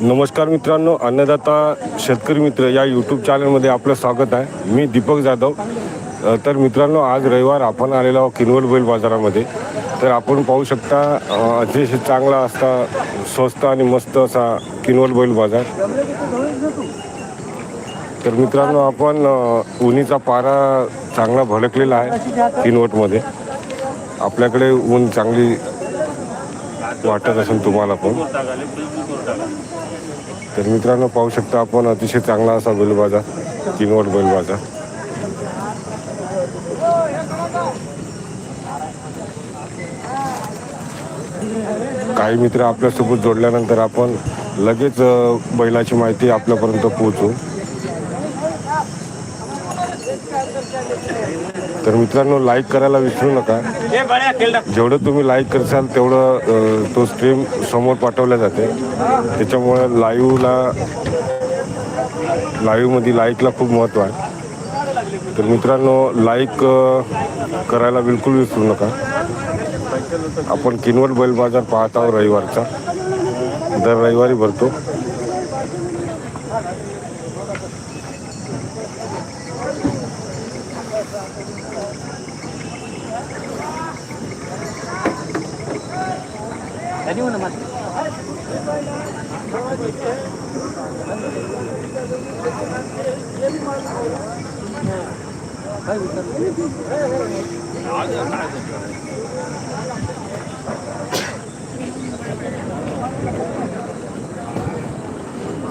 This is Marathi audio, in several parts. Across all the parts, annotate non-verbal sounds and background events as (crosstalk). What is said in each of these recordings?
नमस्कार मित्रांनो अन्नदाता शेतकरी मित्र या यूट्यूब चॅनलमध्ये आपलं स्वागत आहे. मी दीपक जाधव. तर मित्रांनो आज रविवार आपण आलेलो आहोत किनवल बैल बाजारामध्ये. तर आपण पाहू शकता अतिशय चांगला असता स्वस्त आणि मस्त असा किनवल बैल बाजार. तर मित्रांनो आपण उन्हीचा पारा चांगला भडकलेला आहे किनवटमध्ये. आपल्याकडे ऊन चांगली वाटत असेल तुम्हाला पण. तर मित्रांनो पाहू शकता आपण अतिशय चांगला असा बैलबाजा किनवट बैलबाजा. काही मित्र आपल्यासोबत जोडल्यानंतर आपण लगेच बैलाची माहिती आपल्यापर्यंत पोहोचू. तर मित्रांनो लाईक करायला विसरू नका. जेवढं तुम्ही लाईक करसाल तेवढं तो स्ट्रीम समोर पाठवल्या जाते. त्याच्यामुळे लाईव्हला लाईव्हमध्ये लाईकला खूप महत्त्व आहे. तर मित्रांनो लाईक करायला बिलकुल विसरू नका. आपण किनवट बैल बाजार पाहत आहोत रविवारचा. दर रविवारी भरतो.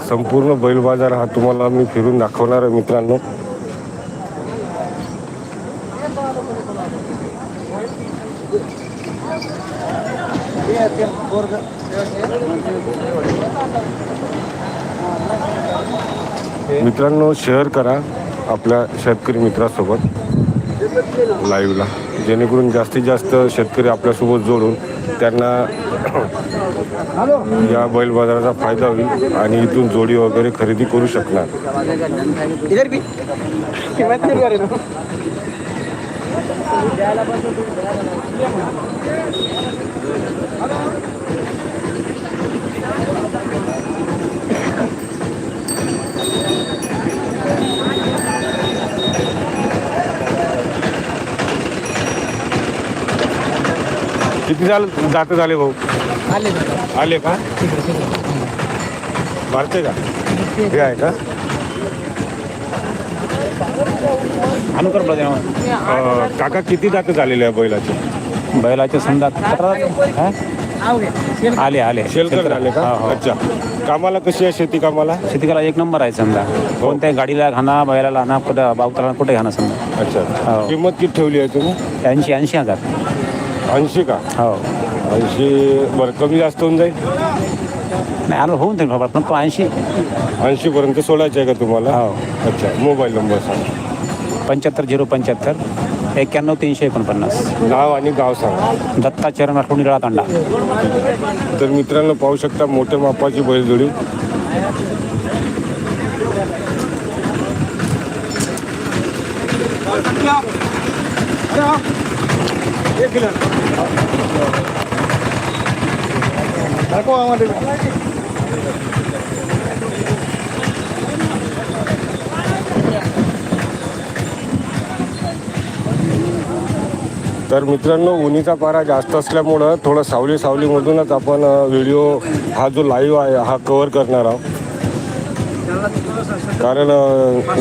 संपूर्ण बैल बाजार हा तुम्हाला मी फिरून दाखवणार आहे मित्रांनो. मित्रांनो शेअर करा आपल्या शेतकरी मित्रासोबत. लाईव्हला. जेणेकरून जास्तीत जास्त शेतकरी आपल्यासोबत जोडून त्यांना या बैल बाजाराचा फायदा होईल आणि इथून जोडी वगैरे खरेदी करू शकणार इधर भी कीमत नहीं करे ना किती झालं? जात झाले भाऊ? आले आले का? मारते का? हे आहे का? अनुकर प्रदेश अं, काका किती दात झालेले आहे बैलाचे? बैलाचे समजा हा? आले आले. शेलकर झाले का? हो, हो. अच्छा. कामाला कशी आहे शेती कामाला? शेतकऱ्याला एक नंबर आहे समजा. कोणत्याही गाडीला घाणा बैलाला आणा कुठं बावताला कुठे घाणा समजा. अच्छा. हो. किंमत किती ठेवली आहे तुम्ही? ऐंशी ऐंशी हजार. ऐंशी का? हो. ऐंशी बरं कमी जास्त होऊन जाईल? नाही आलो होऊन जाईल पण तो ऐंशी. ऐंशी पर्यंत सोडायचे आहे का तुम्हाला? हो. अच्छा मोबाईल नंबर सांगा. पंच्याहत्तर झिरो पंच्याहत्तर एक्क्याण्णव तीनशे एकोणपन्नास. नाव आणि गाव सांगा. दत्ता चरण आठवणी रळा तांडा तर मित्रांनो पाहू शकता मोठ्या मापाची बैलजोडी. দেখো আমাদের तर मित्रांनो उन्हीचा पारा जास्त असल्यामुळं थोडं सावली सावलीमधूनच आपण व्हिडिओ हा जो लाईव्ह आहे हा कवर करणार आहोत. कारण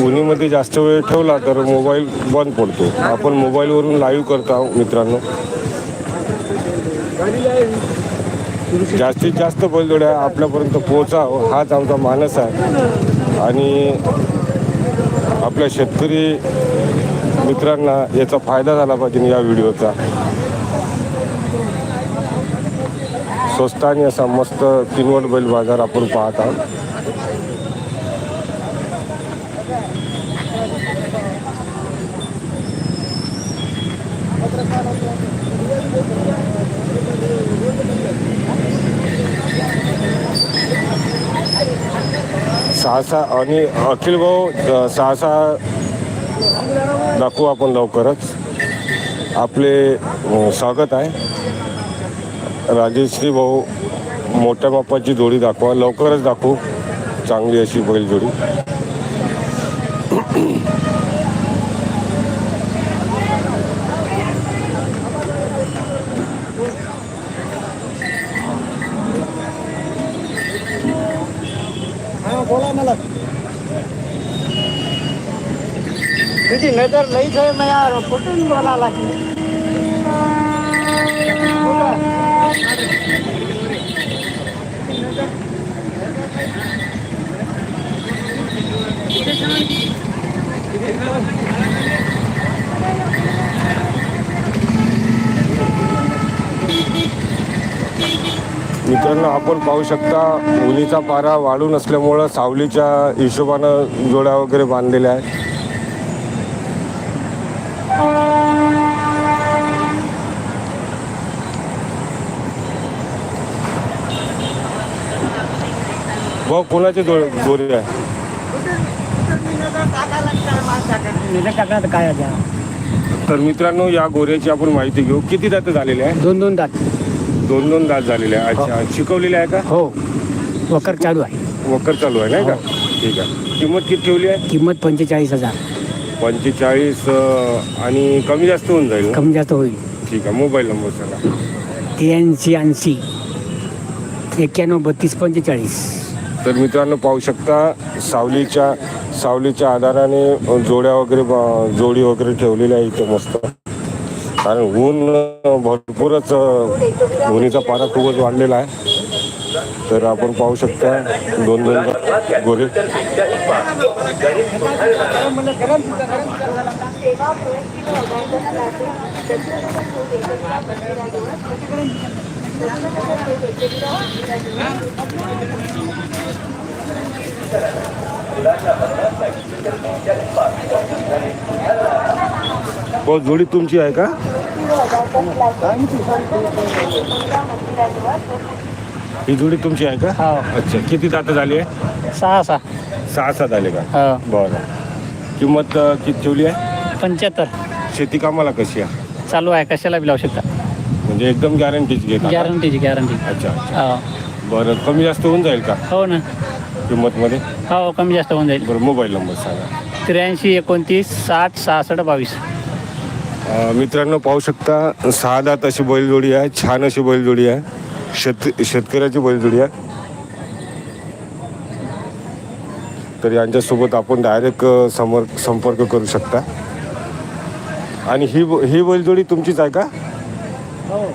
उन्हीमध्ये जास्त वेळ ठेवला तर मोबाईल बंद पडतो. आपण मोबाईलवरून लाईव्ह करत आहोत मित्रांनो. जास्तीत जास्त बैलजोड्या आपल्यापर्यंत पोहोचावं हाच आमचा मानस आहे. आणि आपल्या शेतकरी मित्रांना याचा फायदा झाला पाहिजे या व्हिडिओचा. स्वस्त आणि असा मस्त किनवट बैल बाजार आपण पाहत आहोत. सहा सहा आणि अखिल भाऊ सहासा सहा सहा दाखवू आपण लवकरच. आपले स्वागत आहे. राजेश्री भाऊ मोठ्या बाप्पाची जोडी दाखवा. लवकरच दाखवू. चांगली अशी बैल जोडी हा बोला मला तुझी नजर लईच आहे मी कुठून बोला लागली? मित्रांनो आपण पाहू शकता उन्हीचा पारा वाढून असल्यामुळं सावलीच्या हिशोबानं जोड्या वगैरे बांधलेल्या आहेत. भाऊ कोणाची जोड जोडी आहे? टाकणार काय? तर मित्रांनो या गोऱ्याची आपण माहिती घेऊ. किती दात झालेले आहे? दोन दोन दात. दोन दोन दात झालेले आहे. अच्छा शिकवलेले आहे का? हो. वकर चालू आहे. वकर चालू आहे नाही का? ठीक आहे. किंमत किती ठेवली आहे? किंमत पंचेचाळीस हजार. पंचेचाळीस आणि कमी जास्त होऊन जाईल ना? कमी जास्त होईल. ठीक आहे मोबाईल नंबर सांगा. त्र्याऐंशी ऐंशी. एक्क्याण्णव बत्तीस पंचेचाळीस. तर मित्रांनो पाहू शकता सावलीच्या सावलीच्या आधाराने जोड्या वगैरे जोडी वगैरे ठेवलेल्या आहे इथं मस्त. कारण ऊन भरपूरच ऊनीचा पारा खूपच वाढलेला आहे. तर आपण पाहू शकता दोन दोन गोरे. बहुत जोडी तुमची आहे का? ही जोडी तुमची आहे का? हो. अच्छा किती दात झाली आहे? सहा सहा. सहा सात आले का? हो. बरं. किंमत अ, किती ठेवली आहे? पंच्याहत्तर. शेती कामाला कशी आहे? चालू आहे कशाला बी लावू शकता. म्हणजे एकदम गॅरंटीच घेता का? गॅरंटीची गॅरंटी अच्छा अच्छा. हो. बरं कमी जास्त होऊन जाईल का? हो ना. किंमतमध्ये? हो कमी जास्त होऊन जाईल. बरं मोबाईल नंबर सांगा. त्र्याऐंशी एकोणतीस साठ सहासष्ट बावीस. अ, मित्रांनो पाहू शकता सहा दात अशी बैलजोडी आहे छान अशी बैलजोडी आहे. शेत शेतकऱ्याची बैलजोडी आहे. तर यांच्यासोबत आपण डायरेक्ट समर संपर्क करू शकता. आणि ही ब- ही बैलजोडी तुमचीच आहे का? हो.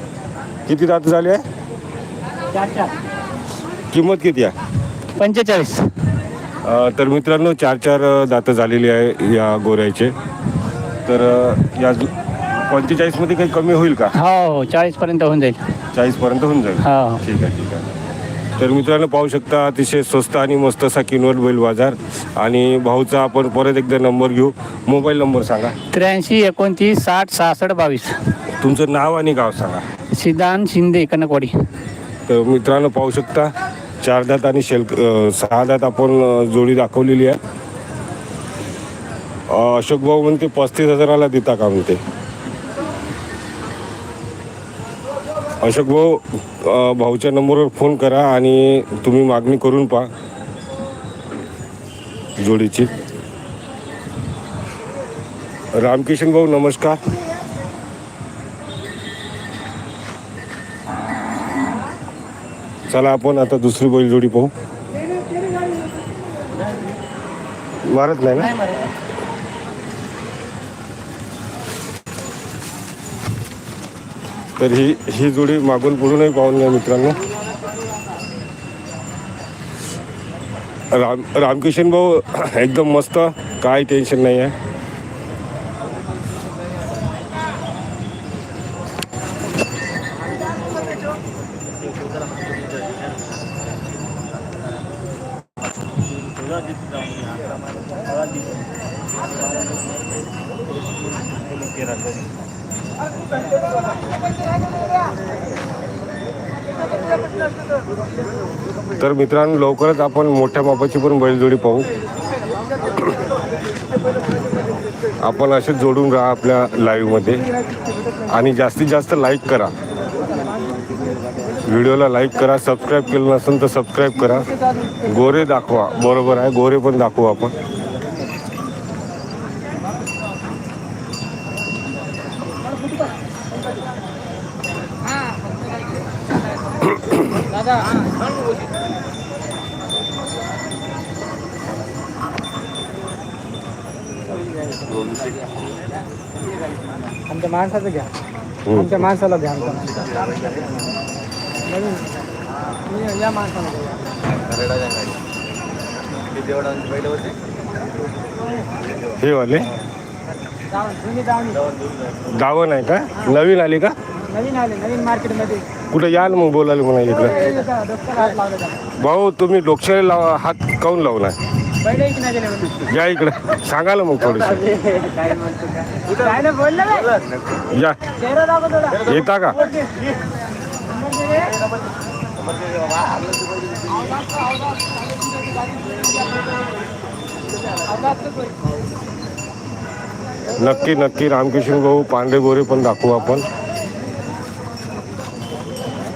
किती दात झाली? आहे चार चार. किंमत किती आहे? पंचेचाळीस. अ, तर मित्रांनो चार चार अ, दातं झालेली आहे या गोऱ्याचे. तर अ, या पंचेचाळीसमध्ये काही कमी होईल का? हो हो चाळीसपर्यंत होऊन जाईल. चाळीसपर्यंत होऊन जाईल. हो. ठीक आहे ठीक आहे. तर मित्रांनो पाहू शकता अतिशय स्वस्त आणि मस्त असा किनवट बैल बाजार. आणि भाऊचा आपण परत एकदा नंबर घेऊ. मोबाईल नंबर सांगा. त्र्याऐंशी एकोणतीस साठ सहासष्ट बावीस. तुमचं नाव आणि गाव सांगा. सिद्धांत शिंदे कनकवाडी. तर मित्रांनो पाहू शकता चार दात आणि शेल्क अ, सहा दात आपण जोडी दाखवलेली आहे. अशोक भाऊ म्हणते पस्तीस हजाराला देता का म्हणते? अशोक भाऊ भाऊच्या नंबरवर फोन करा आणि तुम्ही मागणी करून पहा. जोडीची. रामकिशन भाऊ नमस्कार. चला आपण आता दुसरी बैलजोडी पाहू. मारत नाही ना? तर ही ही जोडी मागून पुढूनही पाहून घ्या मित्रांनो. राम रामकिशन भाऊ एकदम मस्त. काय टेन्शन नाही आहे तर मित्रांनो लवकरच आपण मोठ्या मापाची पण बैलजोडी पाहू. आपण असे जोडून राहा आपल्या लाईव्हमध्ये आणि जास्तीत जास्त लाईक करा. व्हिडिओला लाईक करा सबस्क्राईब केलं नसेल तर सबस्क्राईब करा. गोरे दाखवा. बरोबर आहे गोरे पण दाखवू आपण. आमच्या माणसाचं घ्या. आमच्या माणसाला घ्या आमच्या या माणसाला. हे वाले. दावण आहे का? नवीन आली का? नवीन आले नवीन मार्केटमध्ये कुठं याल मग बोलायला म्हणा इकडं? भाऊ तुम्ही लोकशाही लावा हात काऊन लावलाय? या इकडं. सांगा ना मग थोडस या. येता का? नक्की नक्की. रामकिशन भाऊ पांडे गोरे पण दाखवू आपण.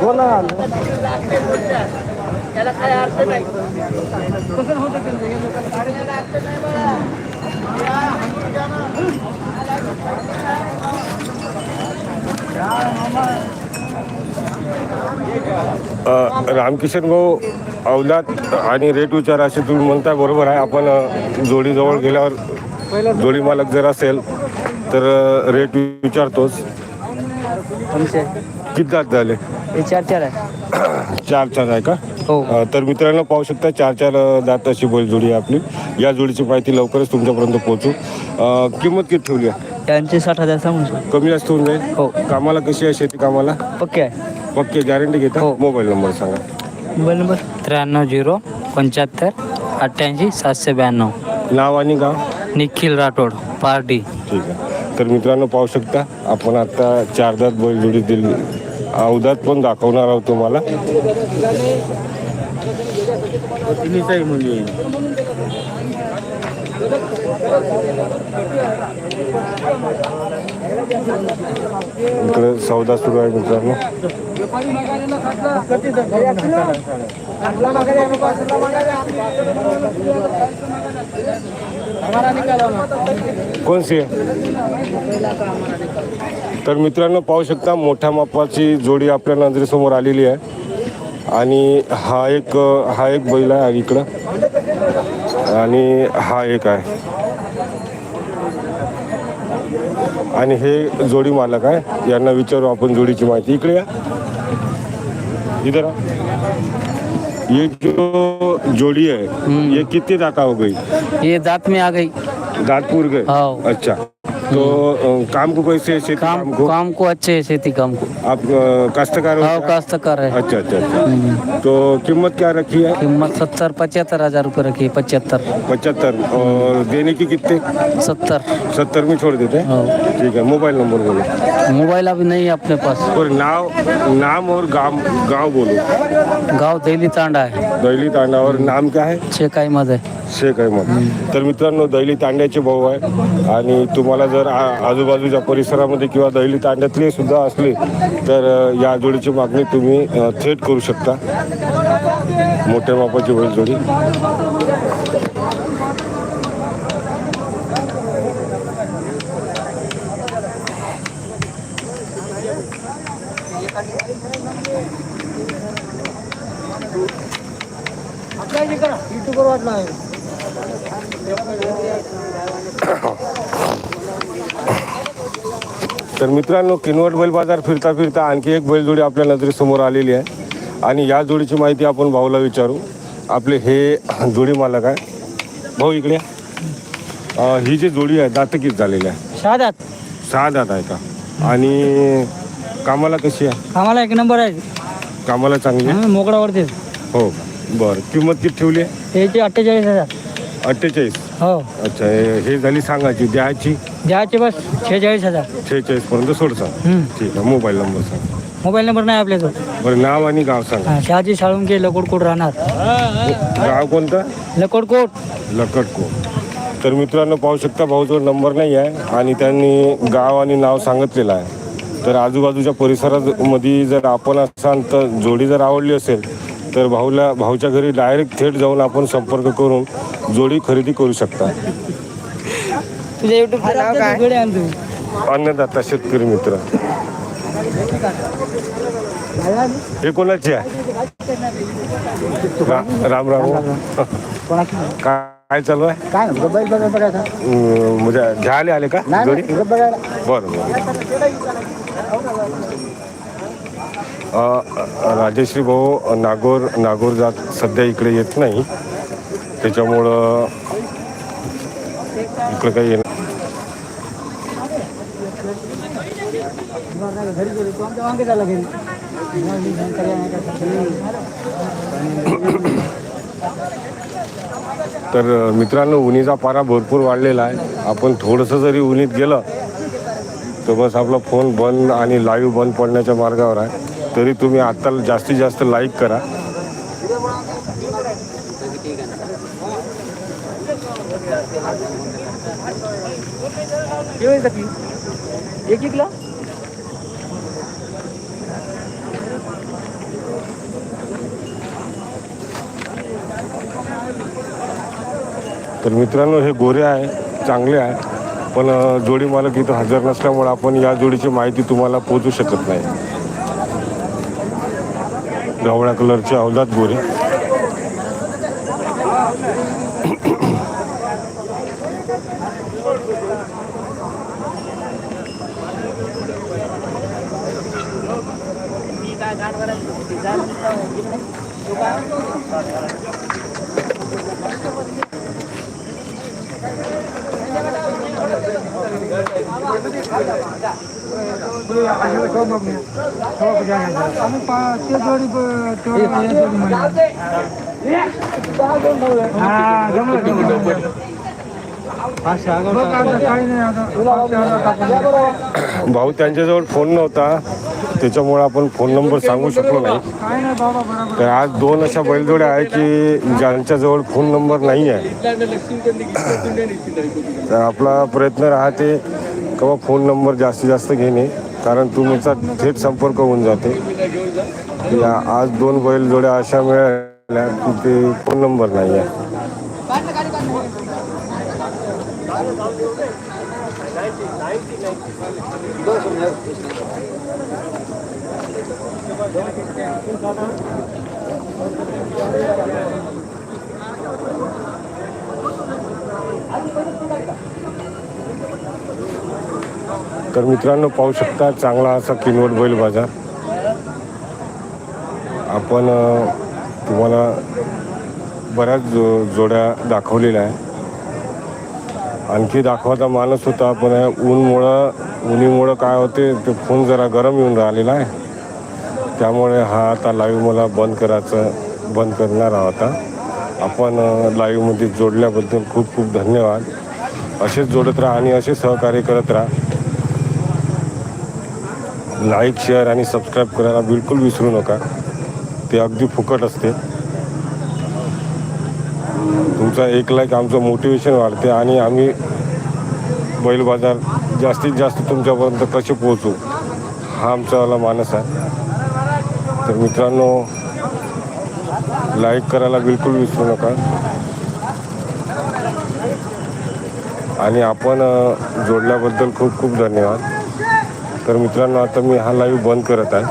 बोला. त्याला काय अर्थ नाही कसं होतं रामकिशन भाऊ अवलाद आणि रेट विचार असे तुम्ही म्हणताय बरोबर आहे. आपण जोडीजवळ गेल्यावर जोडी मालक जर असेल तर रेट विचारतोच. किती दात झाले हे चार चार आहे. चार चार आहे का? हो. अ, तर मित्रांनो पाहू शकता चार चार अ, दात अशी बैल जोडी आहे आपली. या जोडीची माहिती लवकरच तुमच्यापर्यंत पोहोचू. अ, किंमत किती ठेवली आहे? त्यांचे साठ हजार सांगू कमी जास्त होऊन जाईल? हो. कामाला कशी आहे शेती कामाला? ओके आहे. पक्के गॅरंटी घेता? हो. मोबाईल नंबर सांगा. Mobile number? त्र्याण्णव झिरो पंच्याहत्तर अठ्ठ्याऐंशी सातशे ब्याण्णव. नाव आणि गाव? निखिल राठोड पार्टी ठीक आहे. तर मित्रांनो पाहू शकता आपण आता चारदात बैल जोडी दिली. अवदात पण दाखवणार आहोत तुम्हाला. इकडे सौदा सुरू आहे मित्रांनो. कोण सी तर मित्रांनो पाहू शकता मोठ्या मापाची जोडी आपल्या नजरेसमोर आलेली आहे. आणि हा एक हा एक बैल आहे इकडं. आणि हा एक आहे. आणि हे जोडी मालक आहे. यांना विचारू आपण जोडीची माहिती. इकडे या. इधर ये जो जोड़ी है ये कितने दाता हो गई? ये दांत में आ गई। दांतपुर गए? हाँ। अच्छा। तो अ, काम को कैसे है खेती काम काम को? काम को अच्छे है खेती काम को। आप अ, काश्तकार हो? हाँ क्या? काश्तकार है। अच्छा अच्छा अच्छा। तो कीमत क्या रखी है? कीमत सत्तर पचहत्तर हजार रुपये रखी है पचहत्तर। पचहत्तर। और देने की कितने? सत्तर। सत्तर में छोड़ देते हैं? हाँ। ठीक है मोबाइल नंबर बोलो। मोबाइल अभी नहीं है अपने पास। और नाम नाम और गांव गांव बोलो। गाव दैली तांडा आहे दैली तांडा। और नाम क्या है? शेकाईमध्ये शेख अहमद तर मित्रांनो दहली तांड्याचे भाऊ आहे. आणि तुम्हाला जर आजूबाजूच्या परिसरामध्ये किंवा दहली तांड्यातले सुद्धा असले तर या जोडीची मागणी तुम्ही थेट करू शकता. मोठ्या बापाची बैल जोडी. युट्यूबवर वाटला आहे. (coughs) तर मित्रांनो किनवट बैल बाजार फिरता फिरता आणखी एक बैलजोडी आपल्या नजरेसमोर आलेली आहे. आणि या जोडीची माहिती आपण भाऊला विचारू. आपले हे (coughs) जोडी मालक आहे. भाऊ इकडे. अं, ही जी जोडी आहे दात किती झालेली आहे. शहादात सहा दात आहे का? आणि कामाला कशी आहे? आम्हाला एक नंबर आहे. कामाला चांगली आहे? मोकळावरतीच. हो बरं. किंमत किती ठेवली आहे? याची अठ्ठेचाळीस हजार. अठ्ठेचाळीस. हो. अच्छा हे हे झाली सांगायची द्यायची? द्यायचे बस शेहेचाळीस हजार. शेहेचाळीस पर्यंत सोडसा. हम्म. ठीक आहे मोबाईल नंबर सांग. मोबाईल नंबर नाही आपल्याजवळ. बरं नाव आणि गाव सांगा. हा, शहाजी साळुंके लकोडकोट राहणार. गाव कोणतं? लकोडकोट लकडको तर मित्रांनो पाहू शकता भाऊजवळ नंबर नाही आहे आणि त्यांनी गाव आणि नाव सांगितलेलं आहे. तर आजूबाजूच्या परिसरामध्ये जर आपण असाल तर जोडी जर आवडली असेल तर भाऊला भाऊच्या घरी डायरेक्ट थेट जाऊन आपण संपर्क करून जोडी खरेदी करू शकता. तुझ्या युट्यूब नाव काय? तू अन्नदाता शेतकरी मित्र. हे कोणाची आहे? रा- राम राम. काय चालू आहे? काय बैल बघा बघायचा. अं, म्हणजे घ्यायला आले का जोडी? बघायला बरं बरं. राजश्री भाऊ नागोर नागोर जात सध्या इकडे येत नाही. त्याच्यामुळं इकडे काही येणार तर मित्रांनो उन्हीचा पारा भरपूर वाढलेला आहे. आपण थोडंसं जरी उन्हीत गेलं तर बस आपला फोन बंद आणि लाईव्ह बंद पडण्याच्या मार्गावर आहे. तरी तुम्ही आत्ता जास्तीत जास्त लाईक करा. एक तर मित्रांनो हे गोरे आहे चांगले आहे पण जोडी मालक इथं हजर नसल्यामुळे आपण या जोडीची माहिती तुम्हाला पोचू शकत नाही. गवळ्या कलरचे अवलाद गोरे. भाऊ त्यांच्याजवळ फोन नव्हता. त्याच्यामुळे आपण फोन नंबर सांगू शकलो नाही. तर आज दोन अशा बैलजोड्या आहे की ज्यांच्याजवळ फोन नंबर नाही आहे तर आपला प्रयत्न राहते किंवा फोन नंबर जास्तीत जास्त घेणे कारण तुमचा थेट संपर्क होऊन जाते. या आज दोन बैलजोड्या अशा मिळाल्या की ते फोन नंबर नाही आहे तर मित्रांनो पाहू शकता चांगला असा किनवट बैल बाजार. आपण तुम्हाला बऱ्याच जो जोड्या दाखवलेल्या आहे आणखी दाखवायचा मानस होता पण या ऊनमुळं उन्हीमुळं काय होते ते फोन जरा गरम येऊन राहिलेला आहे. त्यामुळे हा आता लाईव्ह मला बंद करायचं बंद करणार आता. आपण लाईव्हमध्ये जोडल्याबद्दल खूप खूप धन्यवाद. असेच जोडत राहा आणि असे सहकार्य करत राहा. लाईक शेअर आणि सबस्क्राईब करायला बिलकुल विसरू नका. ते अगदी फुकट असते. तुमचा एक लाईक आमचं मोटिवेशन वाढते आणि आम्ही बैल बाजार जास्तीत जास्त तुमच्यापर्यंत कसे पोहोचू? हा आमचावाला मानस आहे. तर मित्रांनो लाईक करायला बिलकुल विसरू नका. आणि आपण जोडल्याबद्दल खूप खूप धन्यवाद. तर मित्रांनो आता मी हा लाईव्ह बंद करत आहे.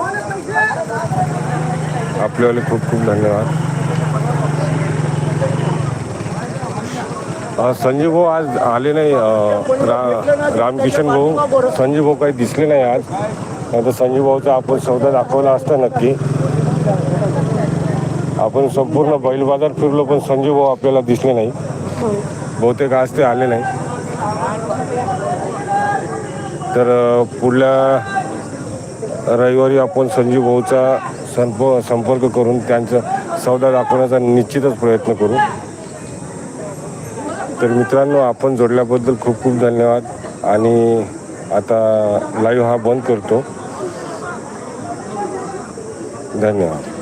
आपल्यावाले खूप खूप धन्यवाद. संजीव भाऊ आज आले नाही रा रामकिशन भाऊ. संजीव भाऊ काही दिसले नाही आज. नाही तर संजीव भाऊचा आपण सौदा दाखवला असता नक्की. आपण संपूर्ण बैल बाजार फिरलो पण संजीव भाऊ आपल्याला दिसले नाही. बहुतेक आज ते आले नाही. तर पुढल्या रविवारी आपण संजीव भाऊचा संप संपर्क करून त्यांचा सौदा दाखवण्याचा निश्चितच प्रयत्न करू. तर मित्रांनो आपण जोडल्याबद्दल खूप खूप धन्यवाद. आणि आता लाईव्ह हा बंद करतो. धन्यवाद.